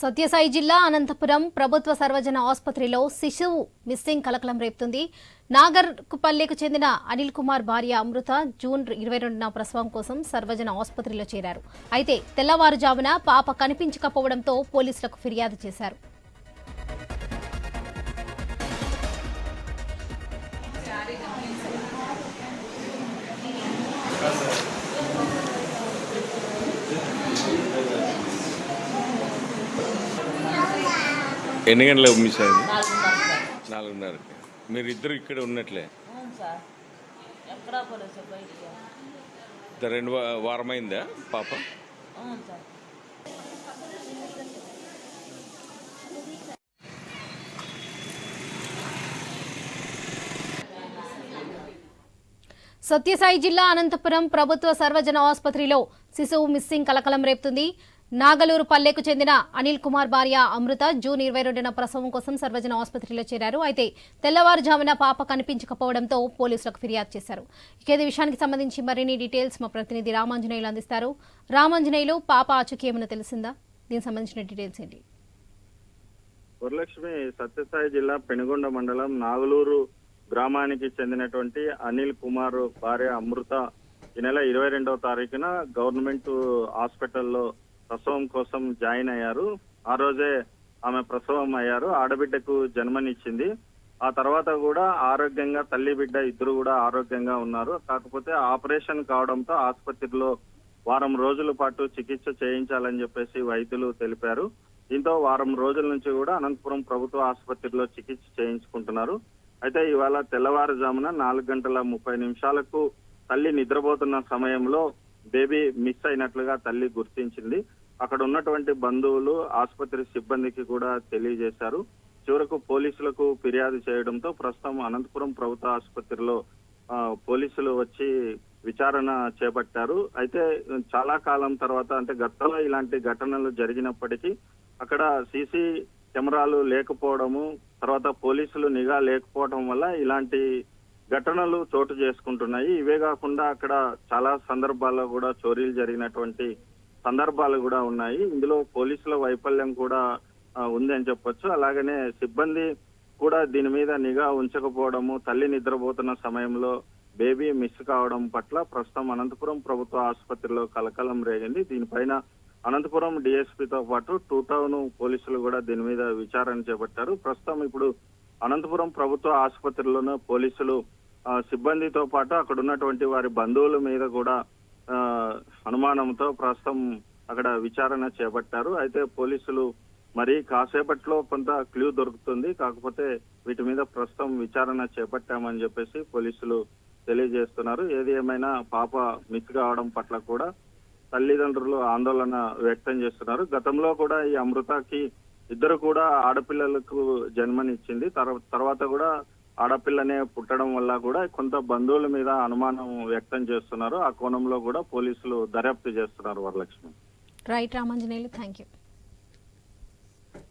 సత్యసాయి జిల్లా అనంతపురం ప్రభుత్వ సర్వజన ఆసుపత్రిలో శిశువు మిస్సింగ్ కలకలం రేపుతుంది. నాగర్కుపల్లెకు చెందిన అనిల్ కుమార్ భార్య అమృత జూన్ ఇరవై రెండున ప్రసవం కోసం సర్వజన ఆసుపత్రిలో చేరారు. అయితే తెల్లవారుజామున పాప కనిపించకపోవడంతో పోలీసులకు ఫిర్యాదు చేశారు. ఎన్ని గంటలకు మిస్ అయింది నాలుగున్నర నాలుగున్నరకి. మీరు ఇద్దరు ఇక్కడ ఉన్నట్లే. అవును సార్. ఎక్కడా పోలేదు సార్ బయటికి. ఇంత రెండు వారమైందా పాప? అవును సార్. సత్యసాయి జిల్లా అనంతపురం ప్రభుత్వ సర్వజన ఆసుపత్రిలో శిశువు మిస్సింగ్ కలకలం రేపుతుంది. నాగలూరు పల్లెకు చెందిన అనిల్ కుమార్ భార్య అమృత జూన్ ఇరవై రెండున ప్రసవం కోసం సర్వజన ఆసుపత్రిలో చేరారు. అయితే తెల్లవారుజామున పాప కనిపించకపోవడంతో పోలీసులకు ఫిర్యాదు చేశారు. ఇక విషయానికి సంబంధించి మరిన్ని డీటెయిల్స్ మా ప్రతినిధి రామాంజనేయులు అందిస్తారు. రామాంజనేయులు పాప ఆచూకీ ఏమైనా తెలిసిందా? దీనికి సంబంధించిన డీటెయిల్స్ ఏంటి? వరలక్ష్మి సత్యసాయి జిల్లా పెనుగొండ మండలం నాగలూరు గ్రామానికి చెందినటువంటి అనిల్ కుమార్ భార్య అమృత ఈ నెల ఇరవై రెండవ తారీఖున గవర్నమెంట్ హాస్పిటల్లో ప్రసవం కోసం జాయిన్ అయ్యారు. ఆ రోజే ఆమె ప్రసవం అయ్యారు. ఆడబిడ్డకు జన్మనిచ్చింది. ఆ తర్వాత కూడా ఆరోగ్యంగా తల్లి బిడ్డ ఇద్దరు కూడా ఆరోగ్యంగా ఉన్నారు. కాకపోతే ఆపరేషన్ కావడంతో ఆసుపత్రిలో వారం రోజుల పాటు చికిత్స చేయించాలని చెప్పేసి వైద్యులు తెలిపారు. దీంతో వారం రోజుల నుంచి కూడా అనంతపురం ప్రభుత్వ ఆసుపత్రిలో చికిత్స చేయించుకుంటున్నారు. అయితే ఇవాళ తెల్లవారుజామున నాలుగు గంటల ముప్పై నిమిషాలకు తల్లి నిద్రపోతున్న సమయంలో బేబీ మిస్ అయినట్లుగా తల్లి గుర్తించింది. అక్కడ ఉన్నటువంటి బంధువులు ఆసుపత్రి సిబ్బందికి కూడా తెలియజేశారు. చివరకు పోలీసులకు ఫిర్యాదు చేయడంతో ప్రస్తుతం అనంతపురం ప్రభుత్వ ఆసుపత్రిలో పోలీసులు వచ్చి విచారణ చేపట్టారు. అయితే చాలా కాలం తర్వాత అంటే గతంలో ఇలాంటి ఘటనలు జరిగినప్పటికీ అక్కడ సీసీ కెమెరాలు లేకపోవడము తర్వాత పోలీసులు నిఘా లేకపోవడం వల్ల ఇలాంటి ఘటనలు చోటు చేసుకుంటున్నాయి. ఇవే కాకుండా అక్కడ చాలా సందర్భాల్లో కూడా చోరీలు జరిగినటువంటి సందర్భాలు కూడా ఉన్నాయి. ఇందులో పోలీసుల వైఫల్యం కూడా ఉంది అని చెప్పొచ్చు. అలాగనే సిబ్బంది కూడా దీని మీద నిఘా ఉంచకపోవడము తల్లి నిద్రపోతున్న సమయంలో బేబీ మిస్ కావడం పట్ల ప్రస్తుతం అనంతపురం ప్రభుత్వ ఆసుపత్రిలో కలకలం రేగింది. దీనిపైన అనంతపురం డిఎస్పీతో పాటు టూ టౌన్ పోలీసులు కూడా దీని మీద విచారణ చేపట్టారు. ప్రస్తుతం ఇప్పుడు అనంతపురం ప్రభుత్వ ఆసుపత్రిలోనే పోలీసులు సిబ్బందితో పాటు అక్కడ ఉన్నటువంటి వారి బంధువుల మీద కూడా అనుమానంతో ప్రస్తుతం అక్కడ విచారణ చేపట్టారు. అయితే పోలీసులు మరి కాసేపట్లో కొంత క్లూ దొరుకుతుంది. కాకపోతే వీటి మీద ప్రస్తుతం విచారణ చేపట్టామని చెప్పేసి పోలీసులు తెలియజేస్తున్నారు. ఏది ఏమైనా పాప మిస్ కావడం పట్ల కూడా తల్లిదండ్రులు ఆందోళన వ్యక్తం చేస్తున్నారు. గతంలో కూడా ఈ అమృతకి ఇద్దరు కూడా ఆడపిల్లలకు జన్మనిచ్చింది. తర్వాత కూడా ఆడపిల్లనే పుట్టడం వల్ల కూడా కొంత బంధువుల మీద అనుమానం వ్యక్తం చేస్తున్నారు. ఆ కోణంలో కూడా పోలీసులు దర్యాప్తు చేస్తున్నారు Varalakshmi. Right Ramanjaneyulu thank you